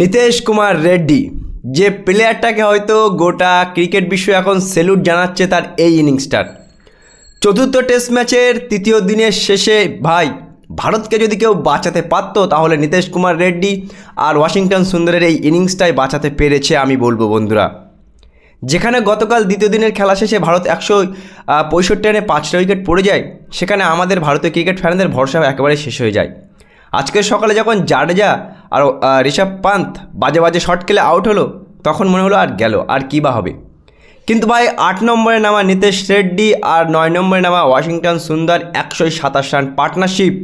নীতিশ কুমার রেড্ডি, যে প্লেয়ারটাকে হয়তো গোটা ক্রিকেট বিশ্ব এখন সেলুট জানাচ্ছে তার এই ইনিংসটার চতুর্থ টেস্ট ম্যাচের তৃতীয় দিনের শেষে ভাই, ভারতকে যদি কেউ বাঁচাতে পারতো তাহলে নীতিশ কুমার রেড্ডি আর ওয়াশিংটন সুন্দরের এই ইনিংসটাই বাঁচাতে পেরেছে আমি বলব বন্ধুরা। যেখানে গতকাল দ্বিতীয় দিনের খেলা শেষে ভারত একশো পঁয়ষট্টি রানে পাঁচটা উইকেট পড়ে যায়, সেখানে আমাদের ভারতীয় ক্রিকেট ফ্যানদের ভরসা একেবারে শেষ হয়ে যায়। আজকের সকালে যখন জাডেজা আর ঋষভ পান্ত বাজে বাজে শট খেলে আউট হলো, তখন মনে হলো আর গেল, আর কী বা হবে? কিন্তু ভাই, আট নম্বরে নামা নীতিশ রেড্ডি আর নয় নম্বরে নামা ওয়াশিংটন সুন্দর একশো সাতাশ রান পার্টনারশিপ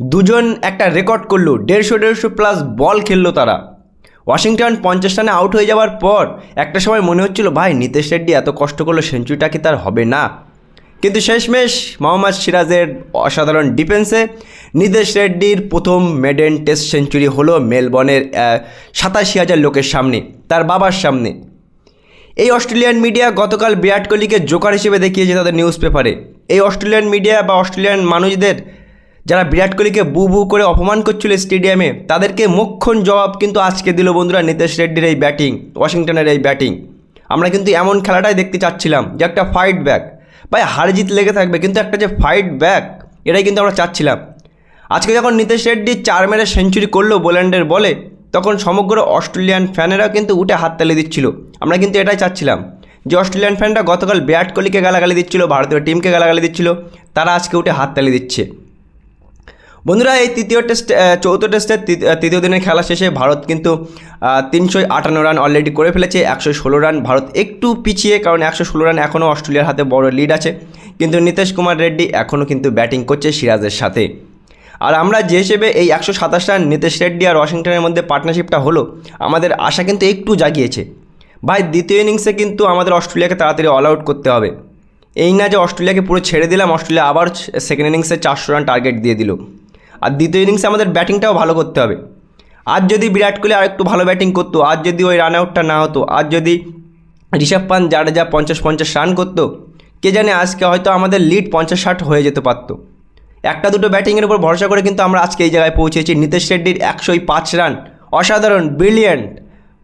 দুজন একটা রেকর্ড করল, দেড়শো দেড়শো প্লাস বল খেললো তারা। ওয়াশিংটন পঞ্চাশ রানে আউট হয়ে যাওয়ার পর একটা সময় মনে হচ্ছিল, ভাই, নীতিশ রেড্ডি এত কষ্ট করল সেঞ্চুরিটা কি তার হবে না? কিন্তু শেষমেশ মোহাম্মদ সিরাজের অসাধারণ ডিফেন্সে নীতিশ রেড্ডির প্রথম মেডেন টেস্ট সেঞ্চুরি হলো মেলবর্নের সাতাশি হাজার লোকের সামনে, তার বাবার সামনে। এই অস্ট্রেলিয়ান মিডিয়া গতকাল বিরাট কোহলিকে জোকার হিসেবে দেখিয়েছে তাদের নিউজ পেপারে এই অস্ট্রেলিয়ান মিডিয়া বা অস্ট্রেলিয়ান মানুষদের যারা বিরাট কোহলিকে বু বু করে অপমান করছিল স্টেডিয়ামে তাদেরকে মোক্ষণ জবাব কিন্তু আজকে দিল বন্ধুরা নীতিশ রেড্ডির এই ব্যাটিং ওয়াশিংটনের এই ব্যাটিং আমরা কিন্তু এমন খেলাটাই দেখতে চাচ্ছিলাম, যে একটা ফাইট ব্যাক ভাই হার জিত লেগে থাকবে, কিন্তু একটা যে ফাইট ব্যাক এটাই কিন্তু আমরা চাচ্ছিলাম। আজকে যখন নিতেশ রেড্ডি চার মেরে সেঞ্চুরি করল বোল্যান্ডের বলে, তখন সমগ্র অস্ট্রেলিয়ান ফ্যানেরাও কিন্তু উঠে হাততালি দিচ্ছিল। আমরা কিন্তু এটাই চাচ্ছিলাম যে অস্ট্রেলিয়ান ফ্যানরা গতকাল বিরাট কোহলিকে গালাগালি দিচ্ছিল, ভারতীয় টিমকে গালাগালি দিচ্ছিল, তারা আজকে উঠে হাততালি দিচ্ছে। বন্ধুরা, এই তৃতীয় টেস্ট চৌথ টেস্টের তৃতীয় দিনের খেলা শেষে ভারত কিন্তু তিনশো আটান্ন রান অলরেডি করে ফেলেছে, একশো ষোলো রান ভারত একটু পিছিয়ে, কারণ একশো ষোলো রান এখনও অস্ট্রেলিয়ার হাতে বড় লিড আছে। কিন্তু নীতিশ কুমার রেড্ডি এখনও কিন্তু ব্যাটিং করছে সিরাজের সাথে। আর আমরা যে হিসেবে এই একশো সাতাশ রান নীতিশ রেড্ডি আর ওয়াশিংটনের মধ্যে পার্টনারশিপটা হলো, আমাদের আশা কিন্তু একটু জাগিয়েছে। ভাই, দ্বিতীয় ইনিংসে কিন্তু আমাদের অস্ট্রেলিয়াকে তাড়াতাড়ি অল আউট করতে হবে। এই না যে অস্ট্রেলিয়াকে পুরো ছেড়ে দিলাম, অস্ট্রেলিয়া আবার সেকেন্ড ইনিংসে চারশো রান টার্গেট দিয়ে দিল। আর দ্বিতীয় ইনিংসে আমাদের ব্যাটিংটাও ভালো করতে হবে। আজ যদি বিরাট কোহলি আর একটু ভালো ব্যাটিং করতো, আজ যদি ওই রান আউটটা না হতো, আজ যদি ঋষভ পান্ত জাডেজা পঞ্চাশ পঞ্চাশ রান করতো, কে জানে আজকে হয়তো আমাদের লিড পঞ্চাশ ষাট হয়ে যেতে পারতো। একটা দুটো ব্যাটিংয়ের উপর ভরসা করে কিন্তু আমরা আজকে এই জায়গায় পৌঁছেছি। নীতিশ রেড্ডির একশোই পাঁচ রান অসাধারণ ব্রিলিয়েন্ট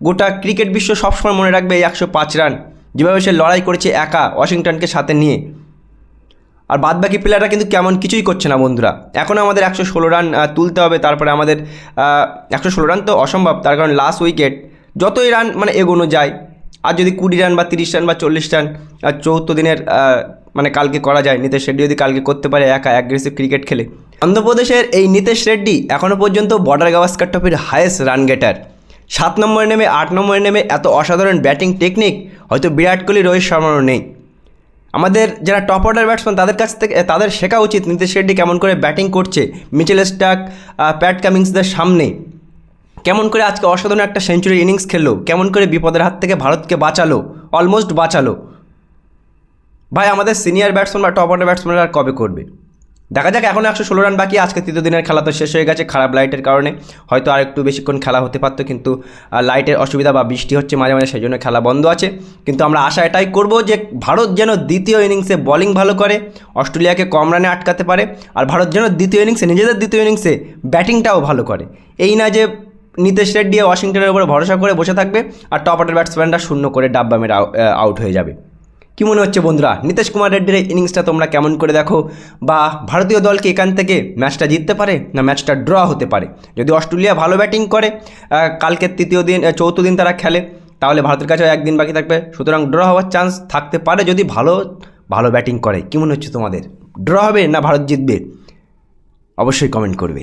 গোটা ক্রিকেট বিশ্ব সবসময় মনে রাখবে এই একশো পাঁচ রান যেভাবে সে লড়াই করেছে একা ওয়াশিংটনকে সাথে নিয়ে। আর বাদবাকি প্লেয়াররা কিন্তু কেমন কিছুই করছে না বন্ধুরা। এখনও আমাদের একশো ষোলো রান তুলতে হবে, তারপরে আমাদের একশো ষোলো রান তো অসম্ভব, তার কারণ লাস্ট উইকেট যতই রান মানে এগোনো যায়, আর যদি কুড়ি রান বা তিরিশ রান বা চল্লিশ রান আর চৌদ্দ দিনের মানে কালকে করা যায়, নীতিশ রেড্ডি যদি কালকে করতে পারে একা অ্যাগ্রেসিভ ক্রিকেট খেলে। অন্ধ্রপ্রদেশের এই নিতেশ রেড্ডি এখনও পর্যন্ত বর্ডার গাভাস্কার ট্রফির হায়েস্ট রান গেটার সাত নম্বরে নেমে, আট নম্বরে নেমে এত অসাধারণ ব্যাটিং টেকনিক হয়তো বিরাট কোহলি, রোহিত শর্মারও নেই। আমাদের যারা টপ অর্ডার ব্যাটসম্যান তাদের কাছ থেকে তাদের শেখা উচিত নীতিশ রেড্ডি কেমন করে ব্যাটিং করছে, মিচেল স্টাক প্যাট কামিংসদের সামনে। কেমন করে আজকে অসাধারণ একটা সেঞ্চুরি ইনিংস খেললো, কেমন করে বিপদের হাত থেকে ভারতকে বাঁচালো অলমোস্ট বাঁচালো। ভাই, আমাদের সিনিয়র ব্যাটসম্যান বা টপ অর্ডার ব্যাটসম্যানরা আর কবে করবে? দেখা যাক, এখন একশো ষোলো রান বাকি, আজকে তৃতীয় দিনের খেলা তো শেষ হয়ে গেছে খারাপ লাইটের কারণে। হয়তো আর একটু বেশিক্ষণ খেলা হতে পারতো, কিন্তু লাইটের অসুবিধা বা বৃষ্টি হচ্ছে মাঝে মাঝে, সেই জন্য খেলা বন্ধ আছে। কিন্তু আমরা আশা এটাই করব যে ভারত যেন দ্বিতীয় ইনিংসে বোলিং ভালো করে, অস্ট্রেলিয়াকে কম রানে আটকাতে পারে, আর ভারত যেন দ্বিতীয় ইনিংসে নিজেদের দ্বিতীয় ইনিংসে ব্যাটিংটাও ভালো করে। এই না যে নীতিশ রেড্ডি ওয়াশিংটনের উপরে ভরসা করে বসে থাকবে, আর টপ অর্ডার ব্যাটসম্যানরা শূন্য করে ডাব্বা মেরে আউট হয়ে যাবে। কি মনে হচ্ছে বন্ধুরা? নীতিশ কুমার রেড্ডির ইনিংসটা তোমরা কেমন করে দেখো? বা ভারতীয় দলকে এখান থেকে ম্যাচটা জিততে পারে না ম্যাচটা ড্র হতে পারে? যদি অস্ট্রেলিয়া ভালো ব্যাটিং করে কালকের তৃতীয় দিন চৌথ দিন তারা খেলে, তাহলে ভারতের কাছে একদিন বাকি থাকবে। সুতরাং ড্র হওয়ার চান্স থাকতে পারে যদি ভালো ভালো ব্যাটিং করে। কি মনে হচ্ছে তোমাদের? ড্র হবে না ভারত জিতবে? অবশ্যই কমেন্ট করবে।